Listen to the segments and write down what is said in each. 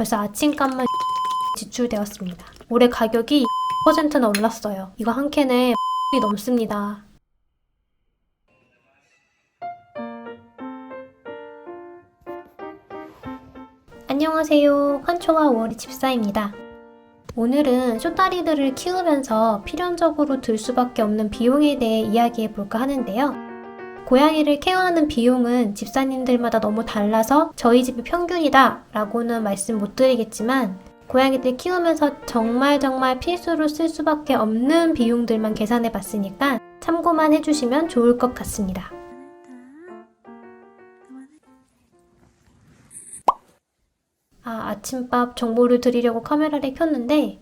벌써 아침값만 지출되었습니다. 올해 가격이 10%나 올랐어요. 이거 한 캔에 이 넘습니다. 안녕하세요. 환초와 월이 집사입니다. 오늘은 쇼다리들을 키우면서 필연적으로 들 수밖에 없는 비용에 대해 이야기해 볼까 하는데요. 고양이를 케어하는 비용은 집사님들마다 너무 달라서 저희 집이 평균이다 라고는 말씀 못 드리겠지만 고양이들 키우면서 정말 정말 필수로 쓸 수밖에 없는 비용들만 계산해 봤으니까 참고만 해주시면 좋을 것 같습니다. 아, 아침밥 정보를 드리려고 카메라를 켰는데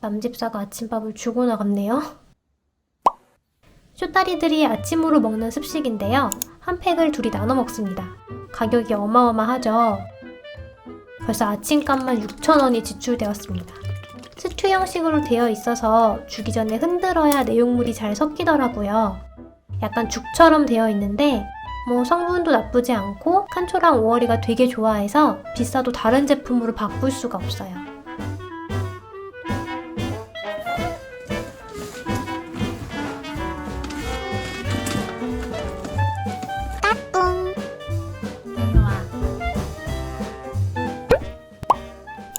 남집사가 아침밥을 주고 나갔네요. 쇼다리들이 아침으로 먹는 습식인데요. 한 팩을 둘이 나눠 먹습니다. 가격이 어마어마하죠. 벌써 아침값만 6,000원이 지출되었습니다. 스튜 형식으로 되어 있어서 주기 전에 흔들어야 내용물이 잘 섞이더라고요. 약간 죽처럼 되어 있는데 뭐 성분도 나쁘지 않고 칸초랑 오어리가 되게 좋아해서 비싸도 다른 제품으로 바꿀 수가 없어요.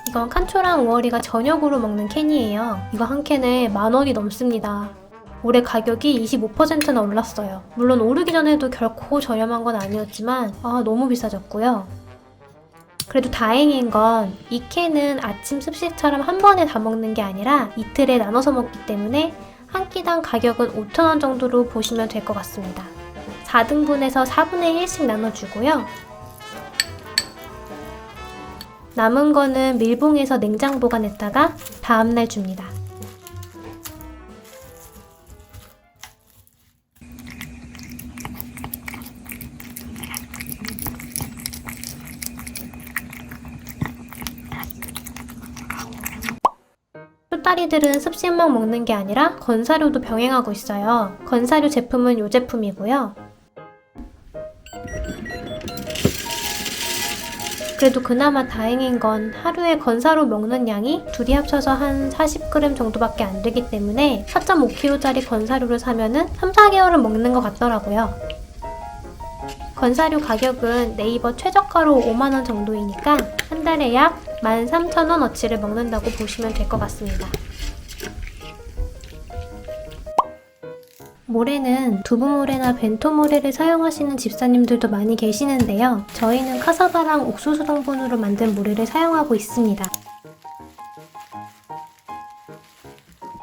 이건 칸초랑 오어리가 저녁으로 먹는 캔이에요. 이거 한 캔에 만 원이 넘습니다. 올해 가격이 25%나 올랐어요. 물론 오르기 전에도 결코 저렴한 건 아니었지만 아 너무 비싸졌고요. 그래도 다행인 건 이 캔은 아침 습식처럼 한 번에 다 먹는 게 아니라 이틀에 나눠서 먹기 때문에 한 끼당 가격은 5,000원 정도로 보시면 될 것 같습니다. 4등분해서 4분의 1씩 나눠주고요. 남은 거는 밀봉해서 냉장 보관했다가 다음날 줍니다. 쏘다리들은 습식만 먹는 게 아니라 건사료도 병행하고 있어요. 건사료 제품은 이 제품이고요. 그래도 그나마 다행인 건 하루에 건사로 먹는 양이 둘이 합쳐서 한 40g 정도밖에 안 되기 때문에 4.5kg짜리 건사료를 사면은 3, 4개월은 먹는 것 같더라고요. 건사료 가격은 네이버 최저가로 5만원 정도이니까 한 달에 약 13,000원어치를 먹는다고 보시면 될 것 같습니다. 모래는 두부모래나 벤토모래를 사용하시는 집사님들도 많이 계시는데요. 저희는 카사바랑 옥수수 성분으로 만든 모래를 사용하고 있습니다.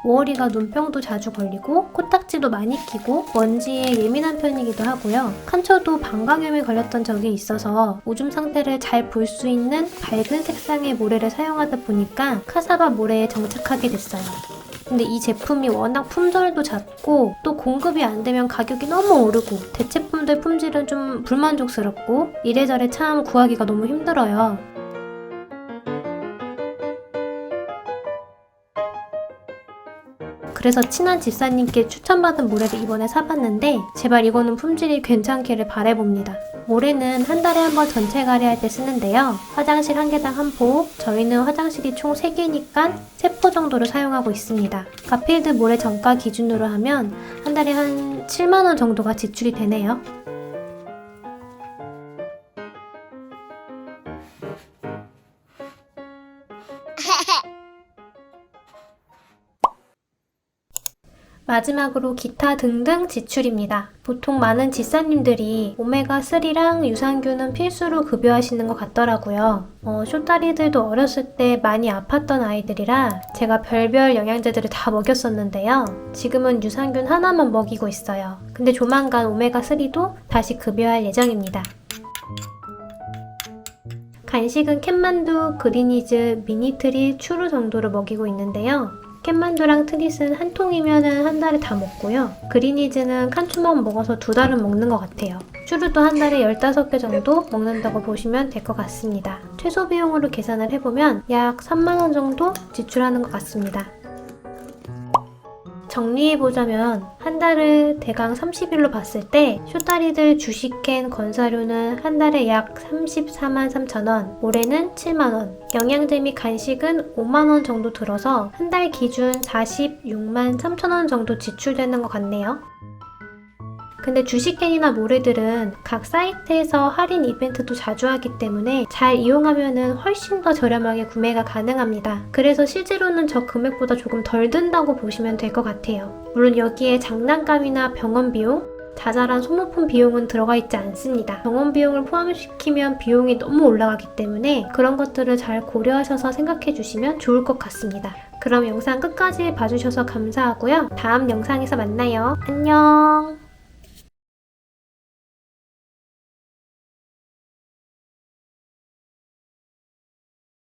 오어리가 눈병도 자주 걸리고 코딱지도 많이 끼고 먼지에 예민한 편이기도 하고요. 칸초도 방광염에 걸렸던 적이 있어서 오줌 상태를 잘 볼 수 있는 밝은 색상의 모래를 사용하다 보니까 카사바 모래에 정착하게 됐어요. 근데 이 제품이 워낙 품절도 잦고 또 공급이 안 되면 가격이 너무 오르고 대체품들 품질은 좀 불만족스럽고 이래저래 참 구하기가 너무 힘들어요. 그래서 친한 집사님께 추천받은 모래를 이번에 사봤는데 제발 이거는 품질이 괜찮기를 바래봅니다. 모래는 한 달에 한 번 전체 가래할 때 쓰는데요. 화장실 한 개당 한 포, 저희는 화장실이 총 3개니까 3포 정도를 사용하고 있습니다. 가필드 모래 정가 기준으로 하면 한 달에 한 7만원 정도가 지출이 되네요. 마지막으로 기타 등등 지출입니다. 보통 많은 집사님들이 오메가3랑 유산균은 필수로 급여하시는 것 같더라고요. 어, 쇼다리들도 어렸을 때 많이 아팠던 아이들이라 제가 별별 영양제들을 다 먹였었는데요. 지금은 유산균 하나만 먹이고 있어요. 근데 조만간 오메가3도 다시 급여할 예정입니다. 간식은 캔만두, 그리니즈, 미니트리, 추루 정도로 먹이고 있는데요. 캔만두랑 트릿은 한 통이면은 한 달에 다 먹고요. 그리니즈는 칸초만 먹어서 두 달은 먹는 것 같아요. 추루도 한 달에 15개 정도 먹는다고 보시면 될 것 같습니다. 최소 비용으로 계산을 해보면 약 3만원 정도 지출하는 것 같습니다. 정리해보자면 한 달을 대강 30일로 봤을 때 쇼다리들 주식캔 건사료는 한 달에 약 34만 3천 원, 올해는 7만 원, 영양제 및 간식은 5만 원 정도 들어서 한 달 기준 46만 3천 원 정도 지출되는 것 같네요. 근데 주식캔이나 모래들은 각 사이트에서 할인 이벤트도 자주 하기 때문에 잘 이용하면 훨씬 더 저렴하게 구매가 가능합니다. 그래서 실제로는 저 금액보다 조금 덜 든다고 보시면 될 것 같아요. 물론 여기에 장난감이나 병원 비용, 자잘한 소모품 비용은 들어가 있지 않습니다. 병원 비용을 포함시키면 비용이 너무 올라가기 때문에 그런 것들을 잘 고려하셔서 생각해 주시면 좋을 것 같습니다. 그럼 영상 끝까지 봐주셔서 감사하고요. 다음 영상에서 만나요. 안녕!